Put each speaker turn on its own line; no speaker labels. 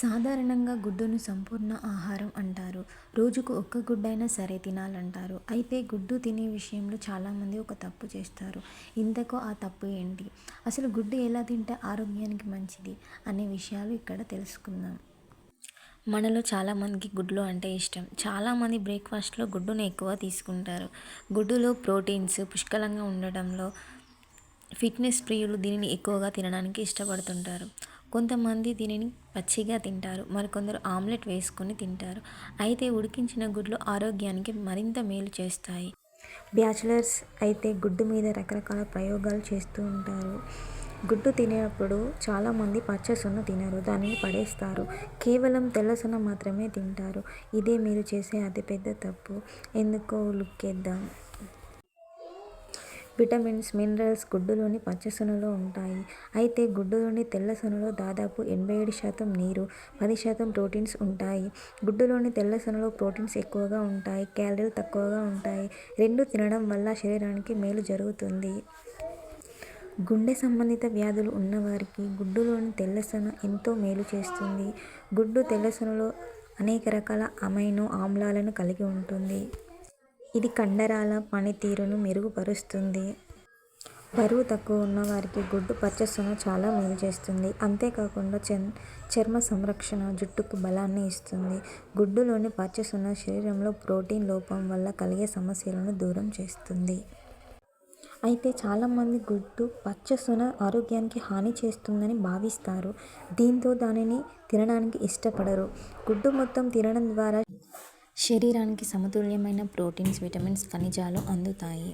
సాధారణంగా గుడ్డును సంపూర్ణ ఆహారం అంటారు. రోజుకు ఒక్క గుడ్డైనా సరే తినాలంటారు. అయితే గుడ్డు తినే విషయంలో చాలామంది ఒక తప్పు చేస్తారు. ఇంతకు ఆ తప్పు ఏంటి? అసలు గుడ్డు ఎలా తింటే ఆరోగ్యానికి మంచిది? అనే విషయాలు ఇక్కడ తెలుసుకుందాం. మనలో చాలామందికి గుడ్లు అంటే ఇష్టం. చాలామంది బ్రేక్ఫాస్ట్లో గుడ్డును ఎక్కువ తీసుకుంటారు. గుడ్డులో ప్రోటీన్స్ పుష్కలంగా ఉండడంలో ఫిట్నెస్ ప్రియులు దీనిని ఎక్కువగా తినడానికి ఇష్టపడుతుంటారు. కొంతమంది దీనిని పచ్చిగా తింటారు. మరికొందరు ఆమ్లెట్ వేసుకొని తింటారు. అయితే ఉడికించిన గుడ్లు ఆరోగ్యానికి మరింత మేలు చేస్తాయి. బ్యాచిలర్స్ అయితే గుడ్డు మీద రకరకాల ప్రయోగాలు చేస్తూ ఉంటారు. గుడ్డు తినేటప్పుడు చాలామంది పచ్చ సొన్న తినరు. దానిని పడేస్తారు. కేవలం తెల్ల సొన్న మాత్రమే తింటారు. ఇదే మీరు చేసే అతిపెద్ద తప్పు. ఎందుకో లుక్కేద్దాం. విటమిన్స్, మినరల్స్ గుడ్డులోని పచ్చసొనలో ఉంటాయి. అయితే గుడ్డులోని తెల్ల సొనలో దాదాపు ఎనభై ఏడు శాతం నీరు, పది శాతం ప్రోటీన్స్ ఉంటాయి. గుడ్డులోని తెల్ల సొనలో ప్రోటీన్స్ ఎక్కువగా ఉంటాయి. క్యాలరీలు తక్కువగా ఉంటాయి. రెండు తినడం వల్ల శరీరానికి మేలు జరుగుతుంది. గుండె సంబంధిత వ్యాధులు ఉన్నవారికి గుడ్డులోని తెల్లసొన ఎంతో మేలు చేస్తుంది. గుడ్డు తెల్లసొనలో అనేక రకాల అమైనో ఆమ్లాలను కలిగి ఉంటుంది. ఇది కండరాల పనితీరును మెరుగుపరుస్తుంది. బరువు తక్కువ ఉన్నవారికి గుడ్డు పచ్చ చాలా మేలు చేస్తుంది. అంతేకాకుండా చర్మ సంరక్షణ, జుట్టుకు బలాన్ని ఇస్తుంది. గుడ్డులోని పచ్చసొన శరీరంలో ప్రోటీన్ లోపం వల్ల కలిగే సమస్యలను దూరం చేస్తుంది. అయితే చాలామంది గుడ్డు పచ్చసొన ఆరోగ్యానికి హాని చేస్తుందని భావిస్తారు. దీంతో దానిని తినడానికి ఇష్టపడరు. గుడ్డు మొత్తం తినడం ద్వారా శరీరానికి సమతుల్యమైన ప్రోటీన్స్, విటమిన్స్, ఖనిజాలు అందుతాయి.